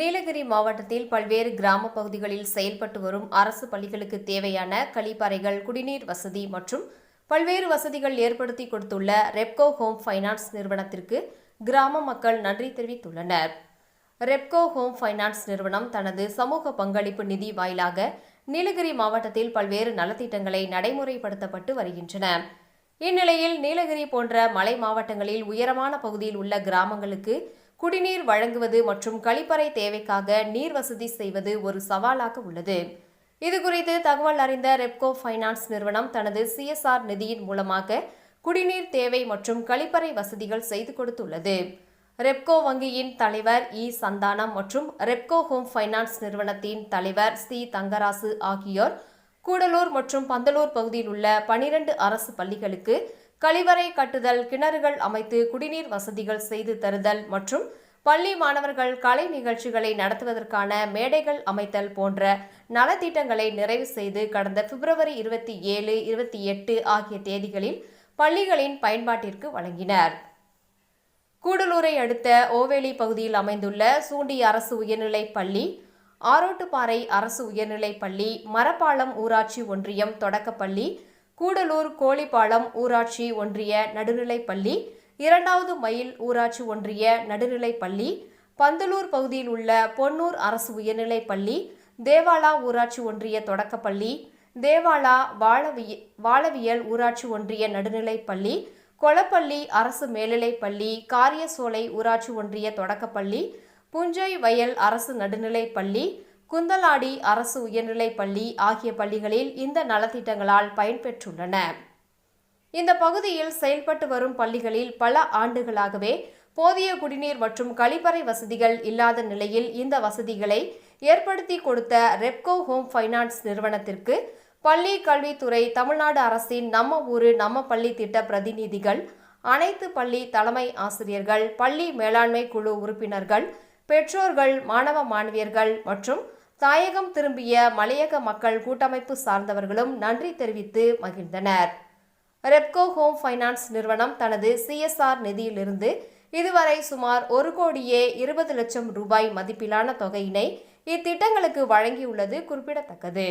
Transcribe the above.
நீலகிரி மாவட்டத்தில் பல்வேறு கிராம பகுதிகளில் செயல்பட்டு வரும் அரசு பள்ளிகளுக்கு தேவையான கழிப்பறைகள் குடிநீர் வசதி மற்றும் பல்வேறு வசதிகள் ஏற்படுத்தி கொடுத்துள்ள ரெப்கோ ஹோம் ஃபைனான்ஸ் நிறுவனத்திற்கு கிராம மக்கள் நன்றி தெரிவித்துள்ளனர். ரெப்கோ ஹோம் ஃபைனான்ஸ் நிறுவனம் தனது சமூக பங்களிப்பு நிதி வாயிலாக நீலகிரி மாவட்டத்தில் பல்வேறு நலத்திட்டங்களை நடைமுறைப்படுத்தப்பட்டு வருகின்றன. இந்நிலையில் நீலகிரி போன்ற மலை மாவட்டங்களில் உயரமான பகுதியில் உள்ள கிராமங்களுக்கு குடிநீர் வழங்குவது மற்றும் கழிப்பறை தேவைக்காக நீர் வசதி செய்வது ஒரு சவாலாக உள்ளது. இதுகுறித்து தகவல் அறிந்த ரெப்கோ ஃபைனான்ஸ் நிறுவனம் தனது சிஎஸ்ஆர் நிதியின் மூலமாக குடிநீர் தேவை மற்றும் கழிப்பறை வசதிகள் செய்து கொடுத்துள்ளது. ரெப்கோ வங்கியின் தலைவர் இ. சந்தானம் மற்றும் ரெப்கோ ஹோம் ஃபைனான்ஸ் நிறுவனத்தின் தலைவர் சி. தங்கராசு ஆகியோர் கூடலூர் மற்றும் பந்தலூர் பகுதியில் உள்ள பனிரெண்டு அரசு பள்ளிகளுக்கு கழிவறை கட்டுதல் கிணறுகள் அமைத்து குடிநீர் வசதிகள் செய்து தருதல் மற்றும் பள்ளி மாணவர்கள் கலை நிகழ்ச்சிகளை நடத்துவதற்கான மேடைகள் அமைத்தல் போன்ற நலத்திட்டங்களை நிறைவு செய்து கடந்த பிப்ரவரி இருபத்தி ஏழு இருபத்தி எட்டு ஆகிய தேதிகளில் பள்ளிகளின் பயன்பாட்டிற்கு வழங்கினர். கூடலூரை அடுத்த ஓவேலி பகுதியில் அமைந்துள்ள சூண்டி அரசு உயர்நிலைப் பள்ளி ஆரோட்டுப்பாறை அரசு உயர்நிலைப் பள்ளி மரப்பாலம் ஊராட்சி ஒன்றியம் தொடக்கப்பள்ளி கூடலூர் கோழிப்பாலம் ஊராட்சி ஒன்றிய நடுநிலைப்பள்ளி இரண்டாவது மைல் ஊராட்சி ஒன்றிய நடுநிலைப்பள்ளி பந்தலூர் பகுதியில் உள்ள பொன்னூர் அரசு உயர்நிலைப்பள்ளி தேவாலா ஊராட்சி ஒன்றிய தொடக்கப்பள்ளி தேவாலா வாழவிய வாழவியல் ஊராட்சி ஒன்றிய நடுநிலைப்பள்ளி கொளப்பள்ளி அரசு மேல்நிலைப்பள்ளி காரியசோலை ஊராட்சி ஒன்றிய தொடக்கப்பள்ளி புஞ்சை வயல் அரசு நடுநிலைப்பள்ளி குந்தலாடி அரசு உயர்நிலைப் பள்ளி ஆகிய பள்ளிகளில் இந்த நலத்திட்டங்களால் பயன்பெற்றுள்ளன. இந்த பகுதியில் செயல்பட்டு வரும் பள்ளிகளில் பல ஆண்டுகளாகவே போதிய குடிநீர் மற்றும் கழிப்பறை வசதிகள் இல்லாத நிலையில் இந்த வசதிகளை ஏற்படுத்தி கொடுத்த ரெப்கோ ஹோம் ஃபைனான்ஸ் நிறுவனத்திற்கு பள்ளி கல்வித்துறை தமிழ்நாடு அரசின் நம்ம ஊரு நம்ம பள்ளி திட்ட பிரதிநிதிகள் அனைத்து பள்ளி தலைமை ஆசிரியர்கள் பள்ளி மேலாண்மை குழு உறுப்பினர்கள் பெற்றோர்கள் மாணவ மாணவியர்கள் மற்றும் தாயகம் திரும்பிய மலையக மக்கள் கூட்டமைப்பு சார்ந்தவர்களும் நன்றி தெரிவித்து மகிழ்ந்தனர். ரெப்கோ ஹோம் ஃபைனான்ஸ் நிறுவனம் தனது சிஎஸ்ஆர் நிதியிலிருந்து இதுவரை சுமார் ஒரு கோடியே இருபது லட்சம் ரூபாய் மதிப்பிலான தொகையினை இத்திட்டங்களுக்கு வழங்கியுள்ளது குறிப்பிடத்தக்கது.